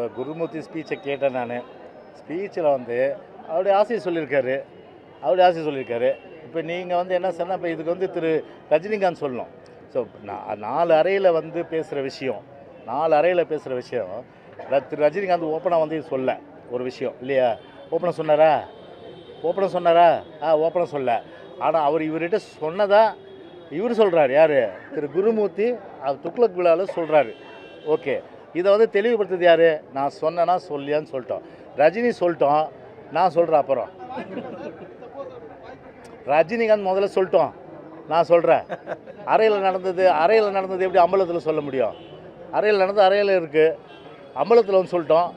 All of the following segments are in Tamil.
இப்போ குருமூர்த்தி ஸ்பீச்சை கேட்டேன் நான். ஸ்பீச்சில் வந்து அவருடைய ஆசையை சொல்லியிருக்காரு. அவருடைய ஆசையை சொல்லியிருக்காரு. இப்போ நீங்கள் வந்து என்ன சொன்னால் இப்போ இதுக்கு வந்து திரு ரஜினிகாந்த் சொல்லணும். ஸோ நான் நாலு அறையில் வந்து பேசுகிற விஷயம் நாலு அறையில் பேசுகிற விஷயம் திரு ரஜினிகாந்த் ஓப்பனாக வந்து இது சொல்ல ஒரு விஷயம் இல்லையா? ஓப்பனாக சொன்னாரா? ஓப்பனாக சொன்னாரா? ஆ ஓப்பனாக சொல்ல. ஆனால் அவர் இவர்கிட்ட சொன்னதா இவர் சொல்கிறார் யார்? திரு குருமூர்த்தி அவர் துக்ளக் விழாவில் சொல்கிறாரு ஓகே. இதை வந்து தெளிவுபடுத்துறது யார்? நான் சொன்னேன்னா சொல்லியான்னு சொல்லிட்டோம். ரஜினி சொல்லிட்டோம். நான் சொல்கிறேன் அப்புறம். ரஜினிகாந்த் முதல்ல சொல்லிட்டோம். நான் சொல்கிறேன் அறையில் நடந்தது அறையில் நடந்தது எப்படி அம்பலத்தில் சொல்ல முடியும்? அறையில் நடந்தது அறையில் இருக்குது அம்பலத்தில் வந்து சொல்லிட்டோம்.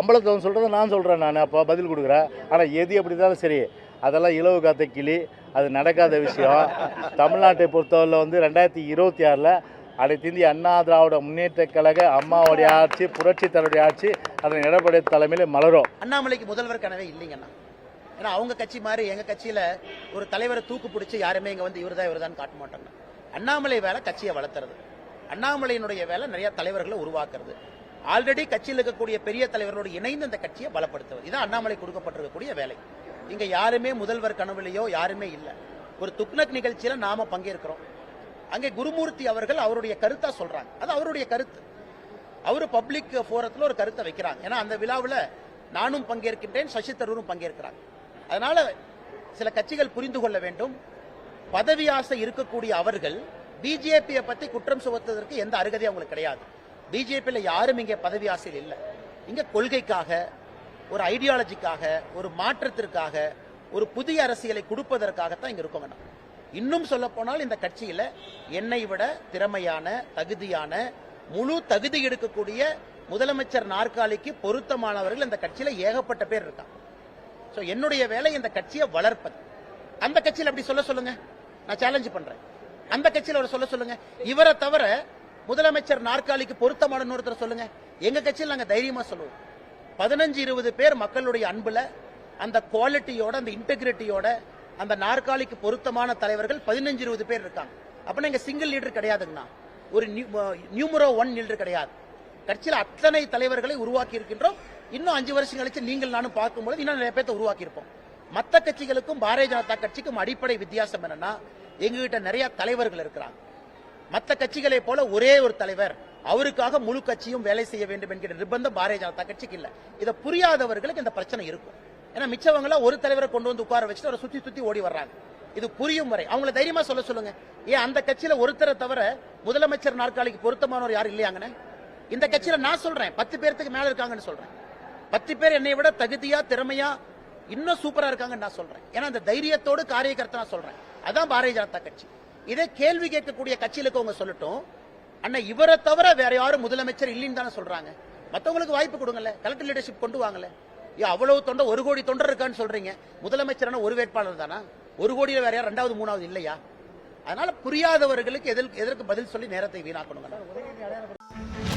அம்பலத்தில் வந்து சொல்கிறத நான் சொல்கிறேன் நான். அப்போ பதில் கொடுக்குறேன் ஆனால் எது எப்படி இருந்தாலும் சரி. அதெல்லாம் இலவு காத்த கிளி. அது நடக்காத விஷயம். தமிழ்நாட்டை பொறுத்தவரையில் வந்து ரெண்டாயிரத்தி இருபத்தி ஆறில் அனைத்து இந்திய அண்ணா திராவிட முன்னேற்ற கழக அம்மாவுடைய ஆட்சி புரட்சி தலைவருடைய ஆட்சி அதன் எடப்பாடி தலைமையில் மலரும். அண்ணாமலைக்கு முதல்வர் கனவே இல்லைங்கண்ணா ஏன்னா அவங்க கட்சி மாதிரி எங்க கட்சியில ஒரு தலைவரை தூக்கு பிடிச்சி யாருமே இங்க வந்து இவர்தான் இவர்தான் காட்ட மாட்டாங்க. அண்ணாமலை வேலை கட்சியை வளர்த்துறது. அண்ணாமலையினுடைய வேலை நிறைய தலைவர்களை உருவாக்குறது. ஆல்ரெடி கட்சியில் இருக்கக்கூடிய பெரிய தலைவர்களோடு இணைந்து அந்த கட்சியை பலப்படுத்துவது. இதான் அண்ணாமலை கொடுக்கப்பட்டிருக்கக்கூடிய வேலை. இங்க யாருமே முதல்வர் கனவுலையோ யாருமே இல்லை. ஒரு துக்னக் நிகழ்ச்சியில நாம பங்கேற்கிறோம். அங்கே குருமூர்த்தி அவர்கள் அவருடைய கருத்தா சொல்றாங்க. அது அவருடைய கருத்து. அவரு பப்ளிக் போரத்தில் ஒரு கருத்தை வைக்கிறாங்க. ஏன்னா அந்த விழாவில் நானும் பங்கேற்கின்றேன் சசி தரூரும் பங்கேற்கிறாங்க. அதனால சில கட்சிகள் புரிந்து கொள்ள வேண்டும். பதவி ஆசை இருக்கக்கூடிய அவர்கள் பிஜேபியை பத்தி குற்றம் சுமத்துவதற்கு எந்த அருகதையும் அவங்களுக்கு கிடையாது. பிஜேபியில் யாரும் இங்கே பதவி ஆசையில் இல்லை. இங்கே கொள்கைக்காக ஒரு ஐடியாலஜிக்காக ஒரு மாற்றத்திற்காக ஒரு புதிய அரசியலை கொடுப்பதற்காகத்தான் இங்கே இருக்கோங்க இன்னும் சொல்ல போனால் இந்த கட்சியில என்னை விட திறமையான தகுதியான முழு தகுதி எடுக்கக்கூடிய முதலமைச்சர் நாற்காலிக்கு பொருத்தமானவர்கள் இந்த கட்சியில ஏகப்பட்ட பேர் இருக்காங்க. ஸோ என்னுடைய வேலை இந்த கட்சியை வளர்ப்பது. அந்த கட்சியில் அப்படி சொல்ல சொல்லுங்க. நான் சேலஞ்ச் பண்றேன். அந்த கட்சியில் அவரை சொல்ல சொல்லுங்க. இவரை தவிர முதலமைச்சர் நாற்காலிக்கு பொருத்தமான ஒருத்தர் சொல்லுங்க. எங்க கட்சியில் நாங்க தைரியமா சொல்லுவோம். பதினஞ்சு இருபது பேர் மக்களுடைய அன்புல அந்த குவாலிட்டியோட அந்த இன்டெகிரிட்டியோட அந்த நாற்காலிக்கு பொருத்தமான தலைவர்கள் பதினஞ்சு இருபது பேர் இருக்காங்க. அப்ப இங்க சிங்கிள் லீடர் கிடையாதுங்கண்ணா. ஒரு நியூமரோ ஒன் லீடர் கிடையாது. கட்சியில் அத்தனை தலைவர்களை உருவாக்கி இருக்கின்றோம் இன்னும் அஞ்சு வருஷம் கழிச்சு நீங்கள் நானும் பார்க்கும்போது இன்னும் நிறைய பேர்த்த உருவாக்கி இருப்போம் மற்ற கட்சிகளுக்கும் பாரதிய ஜனதா கட்சிக்கும் அடிப்படை வித்தியாசம் என்னன்னா எங்ககிட்ட நிறைய தலைவர்கள் இருக்கிறாங்க. மற்ற கட்சிகளை போல ஒரே ஒரு தலைவர் அவருக்காக முழு கட்சியும் வேலை செய்ய வேண்டும் என்கிற நிர்பந்தம் பாரதிய ஜனதா கட்சிக்கு இல்லை. இதை புரியாதவர்களுக்கு இந்த பிரச்சனை இருக்கும். ஏன்னா மிச்சவங்களாம் ஒரு தலைவரை கொண்டு வந்து உட்கார வச்சுட்டு அவரை சுத்தி சுத்தி ஓடி வர்றாங்க. இது புரியும் வரை அவங்கள தைரியமா சொல்ல சொல்லுங்க. ஏன் அந்த கட்சியில ஒருத்தரை தவிர முதலமைச்சர் நாற்காலிக்கு பொருத்தமானவர் யாரும் இல்லையாங்கன்னு இந்த கட்சியில நான் சொல்றேன். பத்து பேர்த்துக்கு மேல இருக்காங்கன்னு சொல்றேன். பத்து பேர் என்னை விட தகுதியா திறமையா இன்னும் சூப்பரா இருக்காங்கன்னு நான் சொல்றேன். ஏன்னா அந்த தைரியத்தோடு காரியகர்த்தா நான் சொல்றேன். அதான் பாரதிய ஜனதா கட்சி. இதே கேள்வி கேட்கக்கூடிய கட்சியிலுக்கு அவங்க சொல்லட்டும். அண்ணா இவரை தவிர வேற யாரும் முதலமைச்சர் இல்லைன்னு தானே சொல்றாங்க. மற்றவங்களுக்கு வாய்ப்பு கொடுங்கல்ல. கலெக்டர் லீடர்ஷிப் கொண்டு வாங்கல அவ்வளவு தொண்டர் ஒரு கோடி தொண்டர் இருக்கான்னு சொல்றீங்க. முதலமைச்சரான ஒரு வேட்பாளர் தானா? ஒரு கோடியில வேற யார் ரெண்டாவது மூணாவது இல்லையா? அதனால புரியாதவர்களுக்கு எதற்கு எதற்கு பதில் சொல்லி நேரத்தை வீணாக்கணுங்க.